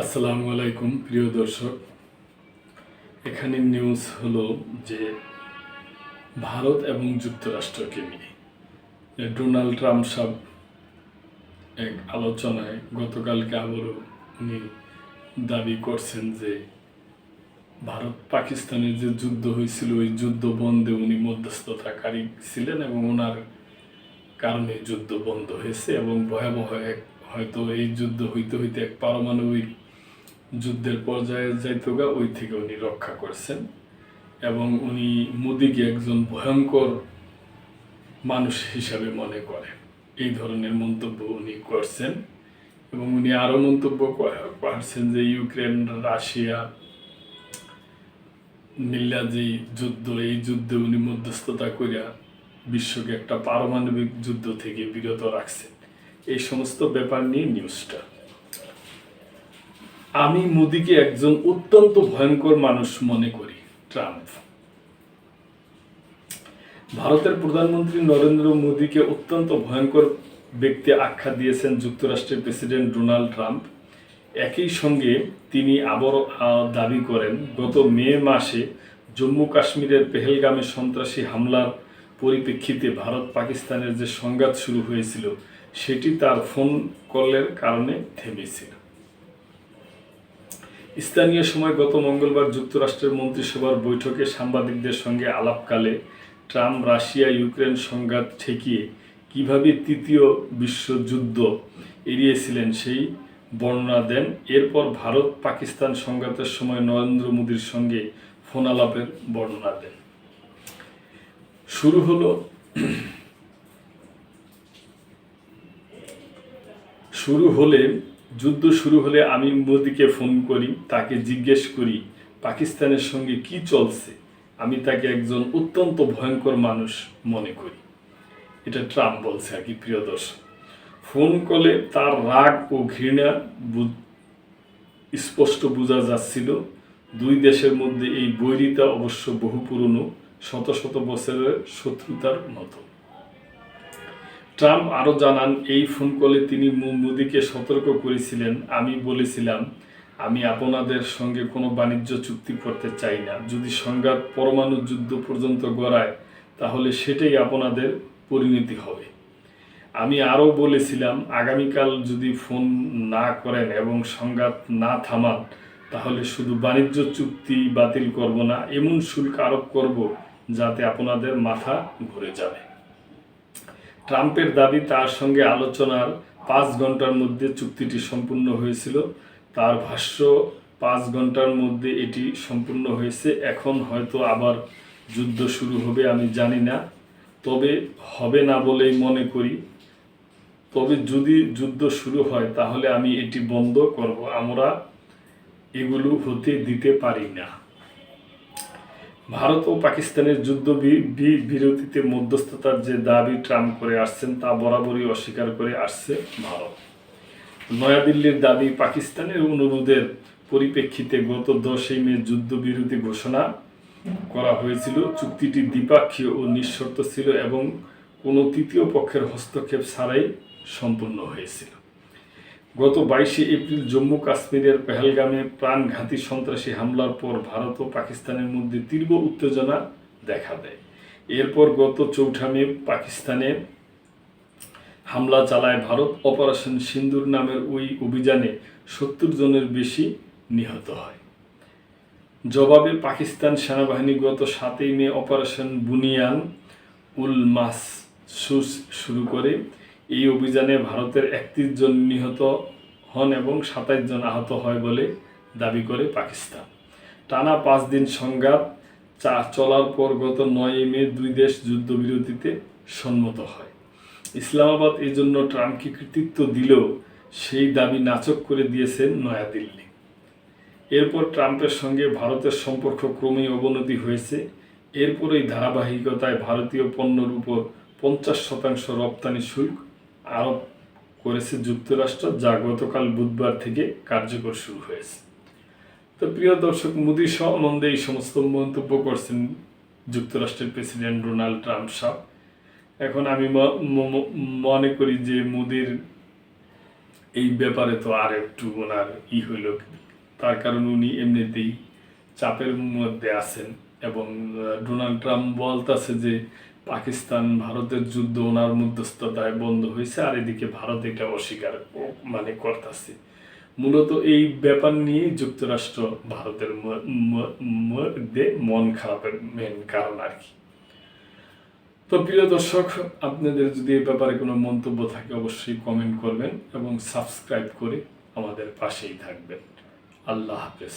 আসসালামু আলাইকুম, প্রিয় দর্শক। এখানে নিউজ হলো যে ভারত এবং যুক্তরাষ্ট্রকে নিয়ে। ডোনাল্ড ট্রাম্প সাহেব এক আলোচনায় গতকালকে আবারও উনি দাবি করছেন যে ভারত পাকিস্তানের যে যুদ্ধ হয়েছিল, ওই যুদ্ধ বন্ধে উনি মধ্যস্থতাকারী ছিলেন এবং ওনার কারণে যুদ্ধ বন্ধ হয়েছে এবং ভয়াবহ এক হয়তো এই যুদ্ধ হইতে হইতে এক পারমাণবিক যুদ্ধের পর্যায়ে যাইতোগা, ওই থেকে উনি রক্ষা করছেন এবং উনি মোদিকে একজন ভয়ঙ্কর মানুষ হিসাবে মনে করেন এই ধরনের মন্তব্য উনি করছেন এবং উনি আরও মন্তব্য করছেন যে ইউক্রেন, রাশিয়া মিল্লা যে যুদ্ধ, এই যুদ্ধে উনি মধ্যস্থতা করিয়া বিশ্বকে একটা পারমাণবিক যুদ্ধ থেকে বিরত রাখছেন। এই সমস্ত ব্যাপার নিয়ে নিউজটা। আমি মোদিকে একজন অত্যন্ত ভয়ঙ্কর মানুষ মনে করি ট্রাম্প। ভারতের প্রধানমন্ত্রী নরেন্দ্র মোদীকে অত্যন্ত ভয়ঙ্কর ব্যক্তি আখ্যা দিয়েছেন যুক্তরাষ্ট্রের প্রেসিডেন্ট ডোনাল্ড ট্রাম্প। একই সঙ্গে তিনি আবারও আহ, দাবি করেন গত মে মাসে জম্মু কাশ্মীরের পেহেলগামে সন্ত্রাসী হামলার পরিপ্রেক্ষিতে ভারত পাকিস্তানের যে সংঘাত শুরু হয়েছিল সেটি তার ফোন কলের কারণে থেমেছিল। স্থানীয় সময় গত মঙ্গলবার যুক্তরাষ্ট্রের মন্ত্রিসভার বৈঠকে সাংবাদিকদের সঙ্গে আলাপকালে ট্রাম্প রাশিয়া ইউক্রেন সংঘাত ঠেকিয়ে কীভাবে তৃতীয় বিশ্বযুদ্ধ এড়িয়েছিলেন সেই বর্ণনা দেন। এরপর ভারত পাকিস্তান সংঘাতের সময় নরেন্দ্র মোদীর সঙ্গে ফোন আলাপের বর্ণনা দেন। শুরু হলো শুরু হলে যুদ্ধ শুরু হলে আমি মোদিকে ফোন করি, তাকে জিজ্ঞেস করি, পাকিস্তানের সঙ্গে কি চলছে? আমি তাকে একজন অত্যন্ত ভয়ঙ্কর মানুষ মনে করি। এটা ট্রাম্প বলছে আর কি, প্রিয় দর্শক। ফোন কলে তার রাগ ও ঘৃণা স্পষ্ট বোঝা যাচ্ছিল। দুই দেশের মধ্যে এই বৈরিতা অবশ্য বহু পুরনো, শত শত বছরের শত্রুতার মতো। ট্রাম্প আরও জানান, এই ফোন কলে তিনি মোদিকে সতর্ক করেছিলেন। আমি বলেছিলাম, আমি আপনাদের সঙ্গে কোনো বাণিজ্য চুক্তি করতে চাই না। যদি সংঘাত পরমাণু যুদ্ধ পর্যন্ত গড়ায়, তাহলে সেটাই আপনাদের পরিণতি হবে। আমি আরও বলেছিলাম, আগামীকাল যদি ফোন না করেন এবং সংঘাত না থামান, তাহলে শুধু বাণিজ্য চুক্তি বাতিল করব না, এমন শুল্ক আরোপ করব যাতে আপনাদের মাথা ঘুরে যাবে। ট্রাম্পের দাবি তার সঙ্গে আলোচনার পাঁচ ঘণ্টার মধ্যে চুক্তিটি সম্পূর্ণ হয়েছিল। তার ভাষ্য, পাঁচ ঘণ্টার মধ্যে এটি সম্পূর্ণ হয়েছে। এখন হয়তো আবার যুদ্ধ শুরু হবে, আমি জানি না। তবে হবে না বলেই মনে করি। তবে যদি যুদ্ধ শুরু হয়, তাহলে আমি এটি বন্ধ করব। আমরা এগুলো হতে দিতে পারি না। ভারত ও পাকিস্তানের যুদ্ধ বিরতিতে মধ্যস্থতার যে দাবি ট্রাম্প করে আসছেন, তা বরাবরই অস্বীকার করে আসছে ভারত। নয়াদিল্লির দাবি পাকিস্তানের অনুরোধের পরিপ্রেক্ষিতে গত দশই মে যুদ্ধবিরতি ঘোষণা করা হয়েছিল। চুক্তিটি দ্বিপাক্ষীয় ও নিঃশর্ত ছিল এবং কোনো তৃতীয় পক্ষের হস্তক্ষেপ ছাড়াই সম্পন্ন হয়েছিল। গত বাইশে এপ্রিল জম্মু কাশ্মীরের পেহেলগামে প্রাণঘাতী সন্ত্রাসী হামলার পর ভারত ও পাকিস্তানের মধ্যে তীব্র উত্তেজনা দেখা দেয়। এরপর গত চৌঠা মে পাকিস্তানে হামলা চালায় ভারত। অপারেশন সিন্দুর নামের ওই অভিযানে সত্তর জনের বেশি নিহত হয়। জবাবে পাকিস্তান সেনাবাহিনী গত সাতই মে অপারেশন বুনিয়ান উল মাস শুরু করে এই অভিযানে ভারতের একত্রিশ জন নিহত হন এবং সাতাইশ জন আহত হয় বলে দাবি করে পাকিস্তান। টানা পাঁচ দিন সংঘাত, চা চলার পর গত নয় মে দুই দেশ যুদ্ধবিরতিতে সম্মত হয়। ইসলামাবাদ এই জন্য ট্রাম্পকে কৃতিত্ব দিলেও সেই দাবি নাচক করে দিয়েছেন নয়াদিল্লি। এরপর ট্রাম্পের সঙ্গে ভারতের সম্পর্ক ক্রমেই অবনতি হয়েছে। এরপর এই ধারাবাহিকতায় ভারতীয় পণ্যের উপর পঞ্চাশ শতাংশ রপ্তানি শুল্ক আরোপ করেছে যুক্তরাষ্ট্র, যা গতকাল বুধবার থেকে কার্যকর শুরু হয়েছে। তো প্রিয় দর্শক, মোদী সম্বন্ধে এই সমস্ত মন্তব্য করছেন যুক্তরাষ্ট্রের প্রেসিডেন্ট ডোনাল্ড ট্রাম্প সাহেব। এখন আমি মনে করি যে মোদির এই ব্যাপারে তো আর একটু ওনার ই হইল। তার কারণ উনি এমনিতেই চাপের মধ্যে আছেন এবং ডোনাল্ড ট্রাম্প বলতেছে যে পাকিস্তান, ভারতের যুদ্ধ ওনার মধ্যস্থতায় বন্ধ হয়েছে, আর এদিকে ভারত এটা অস্বীকার মানে করতেছে। মূলত এই ব্যাপার নিয়ে যুক্তরাষ্ট্র ভারতের মধ্যে মন খারাপের মেন কারণ আর কি। তো প্রিয় দর্শক, আপনাদের যদি এই ব্যাপারে কোনো মন্তব্য থাকে অবশ্যই কমেন্ট করবেন এবং সাবস্ক্রাইব করে আমাদের পাশেই থাকবেন। আল্লাহ হাফেজ।